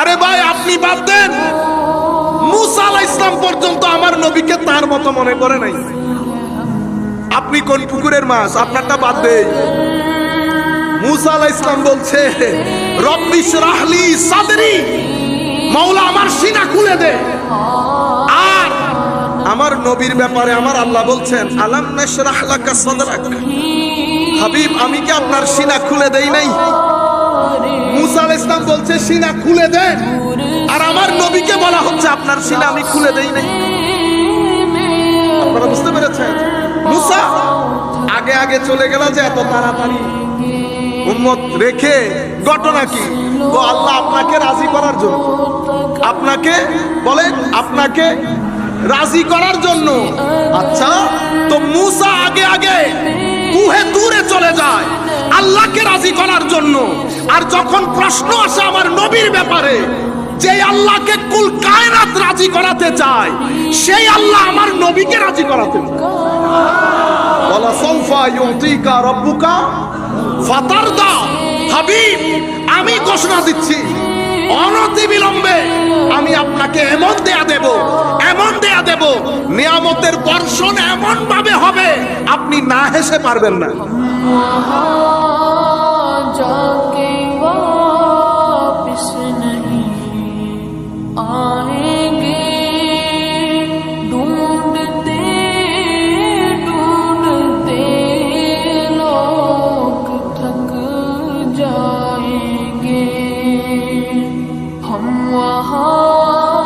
আরে ভাই, আপনি বাদ দেন। মুসা আলাহ ইসলাম পর্যন্ত আমার নবীকে তার মতো মনে করে নাই। আপনি কোন পুকুরের মাছ? আপনারটা বাদ দেই। মুসা আলাহ ইসলাম বলছে রব্বিশ রাহলি সাদরি, মাওলা আমার সিনা খুলে দে। আর আমার নবীর ব্যাপারে আমার আল্লাহ বলছেন, আলাম নাশরাহ লাকা সাদরাক? হাবিব, আমি কি আপনার সিনা খুলে দেই নাই? মুসা ইসলাম বলছে, সিনা খুলে দেন। আর আমার নবীকে বলা হচ্ছে, আপনার সিনা আমি খুলে দেই নাই। আপনারা বুঝতে পেরেছেন? মুসা, আগে আগে চলে গেল যে এত তাড়াতাড়ি উম্মত রেখে, ঘটনা কি? ও আল্লাহ আপনাকে রাজি করার জন্য। আপনাকে, বলেন, আপনাকে রাজি করার জন্য। আচ্ছা তো মুসা আগে আগে কুহে দূরে চলে যায়, আল্লাহকে রাজি করার জন্য। আর যখন প্রশ্ন আসে আমার নবীর ব্যাপারে, যে আল্লাহকে কুল কায়নাত রাজি করাতে চায়, সেই আল্লাহ আমার নবীকে রাজি করাতে বলা, সৌফা ইউতিকা রব্বুকা ফাতারদা। হাবিব, আমি ঘোষণা দিচ্ছি অনতি বিলম্বে আমি আপনাকে এমন দেয়া দেব, এমন দেয়া দেব, নিয়ামতের বর্ষণ এমন ভাবে হবে, আপনি না হেসে পারবেন না। 红我。